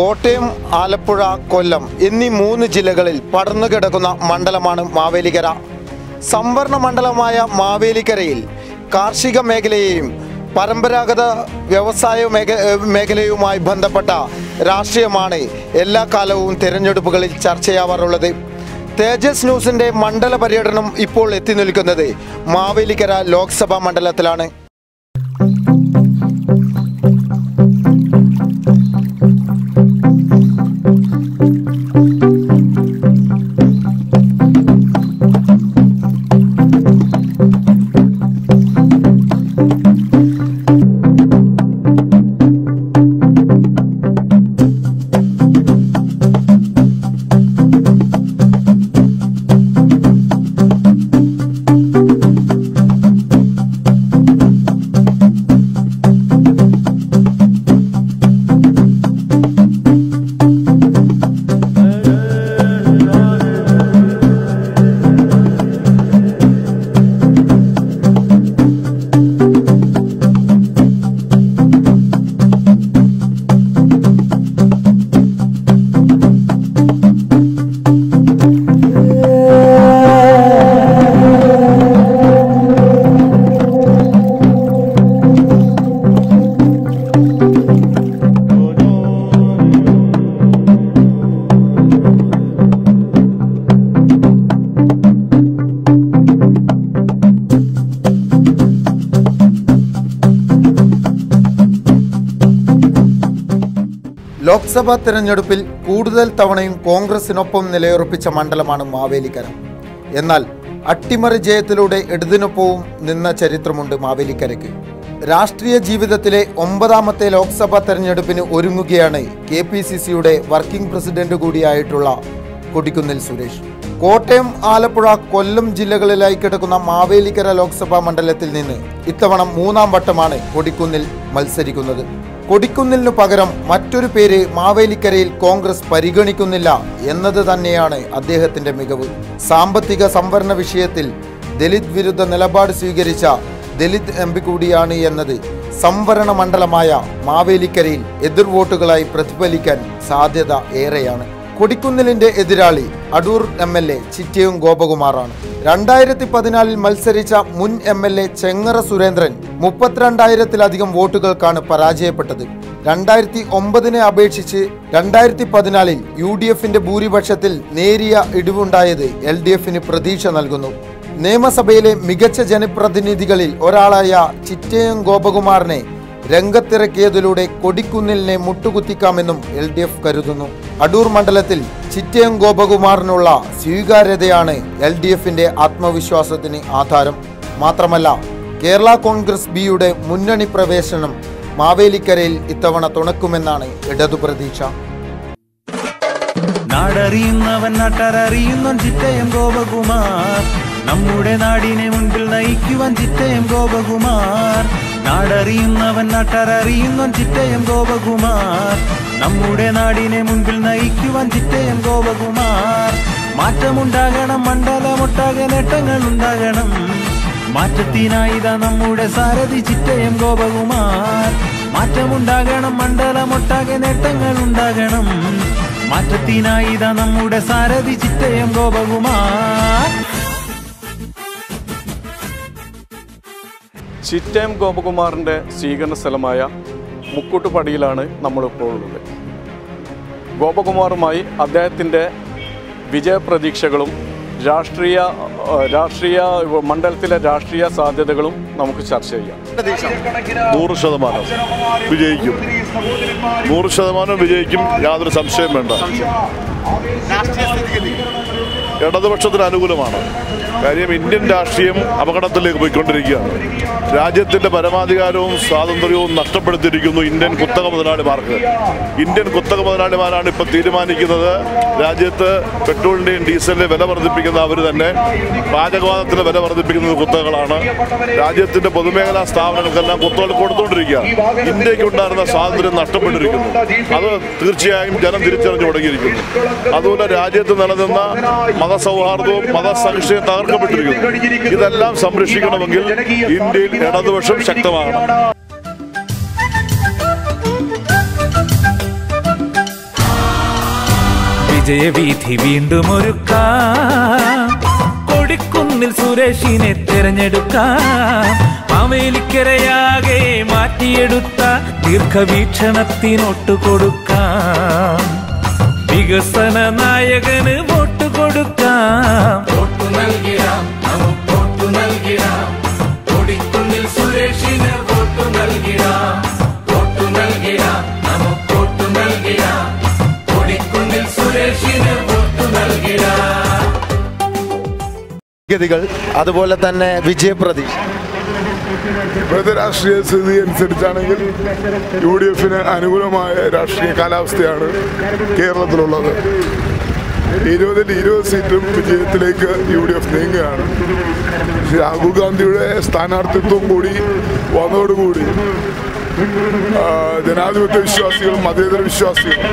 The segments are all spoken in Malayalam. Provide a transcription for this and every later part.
കോട്ടയം ആലപ്പുഴ കൊല്ലം എന്നീ മൂന്ന് ജില്ലകളിൽ പടർന്നു കിടക്കുന്ന മണ്ഡലമാണ് മാവേലിക്കര. സംവരണ മണ്ഡലമായ മാവേലിക്കരയിൽ കാർഷിക മേഖലയെയും പരമ്പരാഗത വ്യവസായ മേഖ മേഖലയുമായി ബന്ധപ്പെട്ട രാഷ്ട്രീയമാണ് എല്ലാ കാലവും തിരഞ്ഞെടുപ്പുകളിൽ ചർച്ചയാവാറുള്ളത്. തേജസ് ന്യൂസിന്റെ മണ്ഡല പര്യടനം ഇപ്പോൾ എത്തി നിൽക്കുന്നത് മാവേലിക്കര ലോക്സഭാ മണ്ഡലത്തിലാണ്. ലോക്സഭാ തെരഞ്ഞെടുപ്പിൽ കൂടുതൽ തവണയും കോൺഗ്രസിനൊപ്പം നിലയുറപ്പിച്ച മണ്ഡലമാണ് മാവേലിക്കര. എന്നാൽ അട്ടിമറി ജയത്തിലൂടെ ഇടതിനൊപ്പവും നിന്ന ചരിത്രമുണ്ട് മാവേലിക്കരയ്ക്ക്. രാഷ്ട്രീയ ജീവിതത്തിലെ ഒമ്പതാമത്തെ ലോക്സഭാ തെരഞ്ഞെടുപ്പിന് ഒരുങ്ങുകയാണ് കെ പി സി സിയുടെ വർക്കിംഗ് പ്രസിഡന്റ് കൂടിയായിട്ടുള്ള കൊടിക്കുന്നിൽ സുരേഷ്. കോട്ടയം ആലപ്പുഴ കൊല്ലം ജില്ലകളിലായി കിടക്കുന്ന മാവേലിക്കര ലോക്സഭാ മണ്ഡലത്തിൽ നിന്ന് ഇത്തവണ മൂന്നാം വട്ടമാണ് കൊടിക്കുന്നിൽ മത്സരിക്കുന്നത്. കൊടിക്കുന്നിലിനു പകരം മറ്റൊരു പേര് മാവേലിക്കരയിൽ കോൺഗ്രസ് പരിഗണിക്കുന്നില്ല എന്നത് തന്നെയാണ് അദ്ദേഹത്തിന്റെ മികവ്. സാമ്പത്തിക സംവരണ വിഷയത്തിൽ ദലിത് വിരുദ്ധ നിലപാട് സ്വീകരിച്ച ദലിത് എം കൂടിയാണ് എന്നത് സംവരണ മണ്ഡലമായ മാവേലിക്കരയിൽ എതിർവോട്ടുകളായി പ്രതിഫലിക്കാൻ സാധ്യത ഏറെയാണ്. കൊടിക്കുന്നിലിന്റെ എതിരാളി അടൂർ എം എൽ എ ചിറ്റയും ഗോപകുമാറാണ്. രണ്ടായിരത്തി പതിനാലിൽ മത്സരിച്ച മുൻ M L A Chengara Surendran മുപ്പത്തിരണ്ടായിരത്തിലധികം വോട്ടുകൾക്കാണ് പരാജയപ്പെട്ടത്. രണ്ടായിരത്തി ഒമ്പതിനെ അപേക്ഷിച്ച് രണ്ടായിരത്തി പതിനാലിൽ യു ഡി എഫിന്റെ ഭൂരിപക്ഷത്തിൽ നേരിയ ഇടിവുണ്ടായത് എൽ ഡി എഫിന് പ്രതീക്ഷ നൽകുന്നു. നിയമസഭയിലെ മികച്ച ജനപ്രതിനിധികളിൽ ഒരാളായ ചിറ്റയം ഗോപകുമാറിനെ രംഗത്തിറക്കിയതിലൂടെ കൊടിക്കുന്നിലിനെ മുട്ടുകുത്തിക്കാമെന്നും എൽ ഡി എഫ് കരുതുന്നു. അടൂർ മണ്ഡലത്തിൽ ചിറ്റയം ഗോപകുമാറിനുള്ള സ്വീകാര്യതയാണ് എൽ ഡി എഫിന്റെ ആത്മവിശ്വാസത്തിന് ആധാരം. മാത്രമല്ല കേരള കോൺഗ്രസ് ബിയുടെ മുന്നണി പ്രവേശനം മാവേലിക്കരയിൽ ഇത്തവണ തുണക്കുമെന്നാണ് ഇടതു പ്രതീക്ഷ. നാടറിയുന്നവൻ നാട്ടാരറിയുന്നവൻ ചിറ്റയം ഗോപകുമാർ. നമ്മുടെ നാടിനെ മുൻപിൽ നയിക്കുവാൻ ചിറ്റയം ഗോപകുമാർ. നാടറിയുന്നവൻ നാട്ടാരറിയുന്നവൻ ചിറ്റയം ഗോപകുമാർ. നമ്മുടെ നാടിനെ മുൻപിൽ നയിക്കുവാൻ ചിറ്റയം ഗോപകുമാർ. മാറ്റമുണ്ടാകണം മണ്ഡലമൊട്ടാകെ നേട്ടങ്ങൾ ഉണ്ടാകണം മാറ്റത്തിനായിതാ നമ്മുടെ സാരഥി ചിറ്റയം ഗോപകുമാർ. മാറ്റമുണ്ടാകണം മണ്ഡലമൊട്ടാകെ നേട്ടങ്ങൾ ഉണ്ടാകണം മാറ്റത്തിനായിതാ നമ്മുടെ സാരഥി ചിറ്റയം ഗോപകുമാർ. ചിറ്റയം ഗോപകുമാറിന്റെ സ്വീകരണ സ്ഥലമായ മുക്കൂട്ടുപടിയിലാണ് നമ്മളിപ്പോൾ ഉള്ളത്. ഗോപകുമാറുമായി അദ്ദേഹത്തിന്റെ വിജയപ്രതീക്ഷകളും രാഷ്ട്രീയ രാഷ്ട്രീയ മണ്ഡലത്തിലെ രാഷ്ട്രീയ സാധ്യതകളും നമുക്ക് ചർച്ച ചെയ്യാം. നൂറ് ശതമാനം വിജയിക്കും. നൂറ് ശതമാനം വിജയിക്കും യാതൊരു സംശയം. വേണ്ട ഇടതുപക്ഷത്തിന് അനുകൂലമാണ്. കാര്യം ഇന്ത്യൻ രാഷ്ട്രീയം അപകടത്തിലേക്ക് പോയിക്കൊണ്ടിരിക്കുകയാണ്. രാജ്യത്തിന്റെ പരമാധികാരവും സ്വാതന്ത്ര്യവും നഷ്ടപ്പെടുത്തിയിരിക്കുന്നു ഇന്ത്യൻ കുത്തക മുതലാളിമാർക്ക്. ഇന്ത്യൻ കുത്തക മുതലാളിമാരാണ് ഇപ്പൊ തീരുമാനിക്കുന്നത്. രാജ്യത്ത് പെട്രോളിന്റെയും ഡീസലിന്റെയും വില വർദ്ധിപ്പിക്കുന്ന അവർ തന്നെ പാചകവാദത്തിന്റെ വില വർദ്ധിപ്പിക്കുന്നത് കുത്തകളാണ്. രാജ്യത്തിന്റെ പൊതുമേഖലാ സ്ഥാപനങ്ങൾക്കെല്ലാം കുത്തകൾ കൊടുത്തുകൊണ്ടിരിക്കുക ഇന്ത്യയ്ക്ക് ഉണ്ടായിരുന്ന സ്വാതന്ത്ര്യം നഷ്ടപ്പെട്ടിരിക്കുന്നു. അത് തീർച്ചയായും ജനം തിരിച്ചറിഞ്ഞു തുടങ്ങിയിരിക്കുന്നു. അതുപോലെ രാജ്യത്ത് നിലനിന്ന മതസൗഹാർദ്ദവും മതസഹിഷ്ണയും തകർക്കപ്പെട്ടിരിക്കുന്നു. ഇതെല്ലാം സംരക്ഷിക്കണമെങ്കിൽ ഇന്ത്യയിൽ ഇടതുപക്ഷം ശക്തമാകണം. വിജയവീഥി വീണ്ടും ഒരുക്കാം. കൊടിക്കുന്നിൽ സുരേഷിനെ തിരഞ്ഞെടുക്കാം. മാവേലിക്കരയാകെ മാറ്റിയെടുത്ത ദീർഘവീക്ഷണത്തിനൊട്ടു കൊടുക്കാം വികസന നായകന് വോട്ട് കൊടുക്കാം വോട്ട് നൽകിടാം നമുക്ക് വോട്ട് നൽകിടാം കൊടിക്കുന്നിൽ സുരേഷിന് വോട്ട് നൽകിടാം വോട്ട് നൽകിടാം നമുക്ക് വോട്ട് നൽകിടാം കൊടിക്കുന്നിൽ സുരേഷിന് വോട്ട് നൽകിടാം ഗതികൾ അതുപോലെ തന്നെ വിജയപ്രതീക്ഷ ഇപ്പോഴത്തെ രാഷ്ട്രീയ സ്ഥിതി അനുസരിച്ചാണെങ്കിൽ യു ഡി എഫിന് അനുകൂലമായ രാഷ്ട്രീയ കാലാവസ്ഥയാണ് കേരളത്തിലുള്ളത്. ഇരുപതിൽ ഇരുപത് സീറ്റും വിജയത്തിലേക്ക് യു ഡി എഫ് നീങ്ങുകയാണ്. രാഹുൽ ഗാന്ധിയുടെ സ്ഥാനാർത്ഥിത്വം കൂടി വന്നതോടുകൂടി ജനാധിപത്യ വിശ്വാസികളും മതേതര വിശ്വാസികളും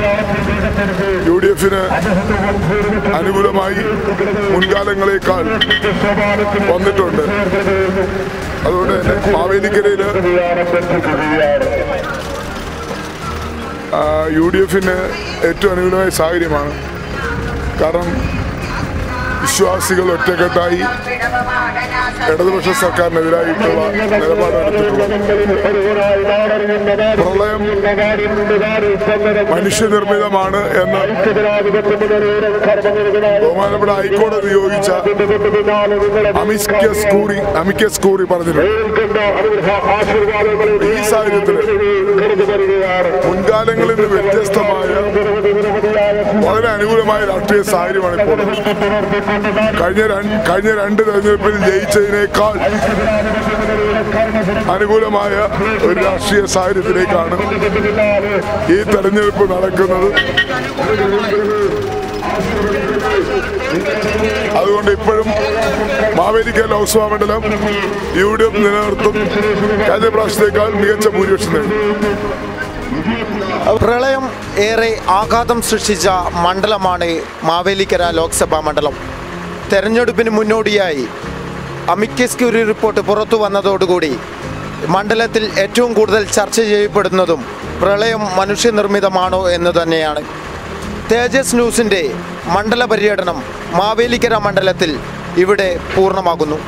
യു ഡി എഫിന് അനുകൂലമായി മുൻകാലങ്ങളേക്കാൾ വന്നിട്ടുണ്ട്. അതുകൊണ്ട് തന്നെ മാവേലിക്കരയിൽ യു ഡി എഫിന് ഏറ്റവും അനുകൂലമായ സാഹചര്യമാണ് കാരണം വിശ്വാസികൾ ഒറ്റക്കെട്ടായി ഇടതുപക്ഷ സർക്കാരിനെതിരായിട്ടുള്ള നിലപാടെടുത്തിട്ടുള്ളത് പ്രളയം മനുഷ്യനിർമ്മിതമാണ് എന്ന് ബഹുമാനപ്പെട്ട ഹൈക്കോടതി നിയോഗിച്ച അമിക്കസ് കൂറി അമിക്കസ് കൂറി പറഞ്ഞിട്ടുണ്ട്. ഈ സാഹചര്യത്തിൽ മുൻകാലങ്ങളിൽ നിന്ന് വ്യത്യസ്തമായ വളരെ അനുകൂലമായ രാഷ്ട്രീയ സാഹചര്യമാണ് ഇപ്പോൾ കഴിഞ്ഞ കഴിഞ്ഞ രണ്ട് തെരഞ്ഞെടുപ്പിൽ ജയിച്ചതിനേക്കാൾ അനുകൂലമായ ഒരു രാഷ്ട്രീയ സാഹചര്യത്തിലേക്കാണ് ഈ തെരഞ്ഞെടുപ്പ് നടക്കുന്നത്. അതുകൊണ്ട് ഇപ്പോഴും മാവേലിക്ക ലോക്സഭാ മണ്ഡലം യു ഡി എഫ് നിലനിർത്തും. കഴിഞ്ഞ പ്രാവശ്യത്തേക്കാൾ മികച്ച ഭൂരിപക്ഷം പ്രളയം ഏറെ ആഘാതം സൃഷ്ടിച്ച മണ്ഡലമാണ് മാവേലിക്കര ലോക്സഭാ മണ്ഡലം. തെരഞ്ഞെടുപ്പിന് മുന്നോടിയായി അമിക്കസ് ഒരു റിപ്പോർട്ട് പുറത്തു വന്നതോടുകൂടി മണ്ഡലത്തിൽ ഏറ്റവും കൂടുതൽ ചർച്ച ചെയ്യപ്പെടുന്നതും പ്രളയം മനുഷ്യനിർമ്മിതമാണോ എന്ന് തന്നെയാണ്. തേജസ് ന്യൂസിന്റെ മണ്ഡല പര്യടനം മാവേലിക്കര മണ്ഡലത്തിൽ ഇവിടെ പൂർണമാകുന്നു.